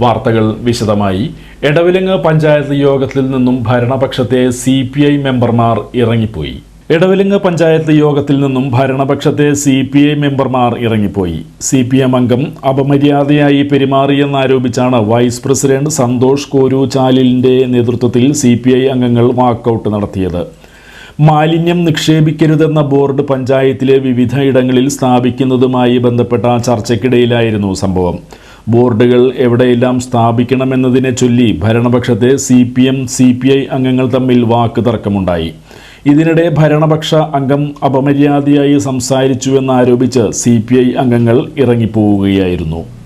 വാർത്തകൾ വിശദമായി. എടവിലങ്ങ് പഞ്ചായത്ത് യോഗത്തിൽ നിന്നും ഭരണപക്ഷത്തെ സി പി ഐ മെമ്പർമാർ ഇറങ്ങിപ്പോയി. എടവിലങ്ങ് പഞ്ചായത്ത് യോഗത്തിൽ നിന്നും ഭരണപക്ഷത്തെ സി പി ഐ മെമ്പർമാർ ഇറങ്ങിപ്പോയി. സി പി എം അംഗം അപമര്യാദയായി പെരുമാറിയെന്നാരോപിച്ചാണ് വൈസ് പ്രസിഡന്റ് സന്തോഷ് കോരു ചാലിലിന്റെ നേതൃത്വത്തിൽ സി പി ഐ അംഗങ്ങൾ വാക്കൌട്ട് നടത്തിയത്. മാലിന്യം നിക്ഷേപിക്കരുതെന്ന ബോർഡ് പഞ്ചായത്തിലെ വിവിധ ഇടങ്ങളിൽ സ്ഥാപിക്കുന്നതുമായി ബന്ധപ്പെട്ട ചർച്ചയ്ക്കിടയിലായിരുന്നു സംഭവം. ബോർഡുകൾ എവിടെയെല്ലാം സ്ഥാപിക്കണമെന്നതിനെ ചൊല്ലി ഭരണപക്ഷത്തെ C P M C P I അംഗങ്ങൾ തമ്മിൽ വാക്ക് തർക്കമുണ്ടായി ഇതിനിടെ ഭരണപക്ഷ അംഗം അപമര്യാദയായി സംസാരിച്ചുവെന്നാരോപിച്ച് സി പി ഐ അംഗങ്ങൾ ഇറങ്ങിപ്പോവുകയായിരുന്നു.